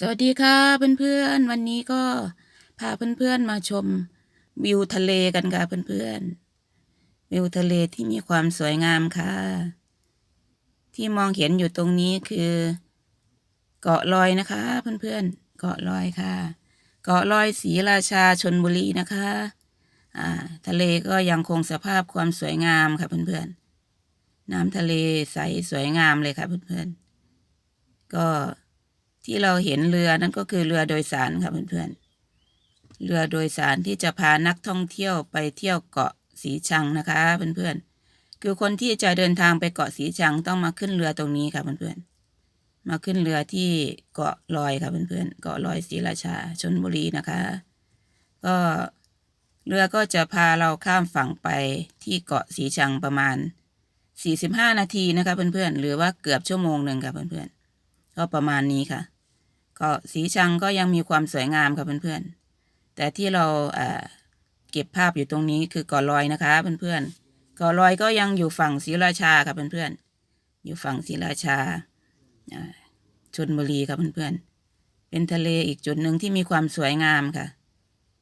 สวัสดีค่ะเพื่อนๆ วันนี้ก็พาเพื่อนๆมาชมวิวทะเลกันค่ะเพื่อนๆ วิวทะเลที่มีความสวยงามค่ะ ที่มองเห็นอยู่ตรงนี้คือ เกาะลอยนะคะ เพื่อนๆ เกาะลอยค่ะ เกาะลอยศรีราชาชนบุรีนะคะอ่าทะเลก็ยังคงสภาพความสวยงามค่ะเพื่อนๆ น้ำทะเลใสสวยงามเลยค่ะเพื่อนๆ ก็ ที่เราเห็นเรือนั่นก็คือเรือโดยสารค่ะเพื่อนๆ เรือโดยสารที่จะพานักท่องเที่ยวไปเที่ยวเกาะสีชังนะคะเพื่อนๆ คือคนที่จะเดินทางไปเกาะสีชังต้องมาขึ้นเรือตรงนี้ค่ะเพื่อนๆ มาขึ้นเรือที่เกาะลอยค่ะเพื่อนๆ เกาะลอยศรีราชาชนบุรีนะคะ ก็เรือก็จะพาเราข้ามฝั่งไปที่เกาะสีชังประมาณ 45 นาทีนะคะเพื่อนๆ หรือว่าเกือบชั่วโมงหนึ่งค่ะเพื่อนๆ ก็ประมาณนี้ค่ะ ก็สีชังก็ยังมีความสวยงามค่ะเพื่อนๆ แต่ที่เราเก็บภาพอยู่ตรงนี้คือเกาะลอยนะคะเพื่อนๆ เกาะลอยก็ยังอยู่ฝั่งศรีราชาค่ะเพื่อนๆ อยู่ฝั่งศรีราชาชนบุรีค่ะเพื่อนๆ เป็นทะเลอีกจุดหนึ่งที่มีความสวยงามค่ะ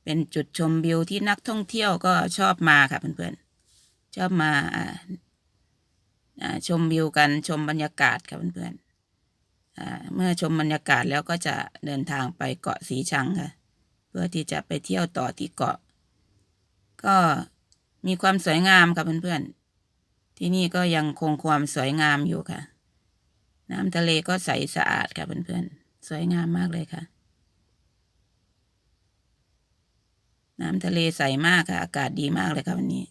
เป็นจุดชมวิวที่นักท่องเที่ยวก็ชอบมาค่ะเพื่อนๆ ชอบมาชมวิวกันชมบรรยากาศค่ะเพื่อนๆ เมื่อชมบรรยากาศแล้วก็จะเดินทางไปเกาะสีชังค่ะ เพื่อที่จะไปเที่ยวต่อที่เกาะ ก็มีความสวยงามค่ะเพื่อนๆ ที่นี่ก็ยังคงความสวยงามอยู่ค่ะ น้ำทะเลก็ใสสะอาดค่ะเพื่อนๆ สวยงามมากเลยค่ะ น้ำทะเลใสมากค่ะ อากาศดีมากเลยค่ะวันนี้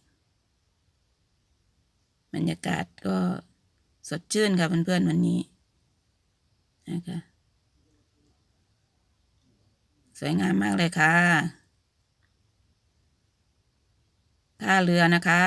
บรรยากาศก็สดชื่นค่ะเพื่อนๆวันนี้ นะคะ สวยงามมากเลยค่ะท่าเรือนะคะ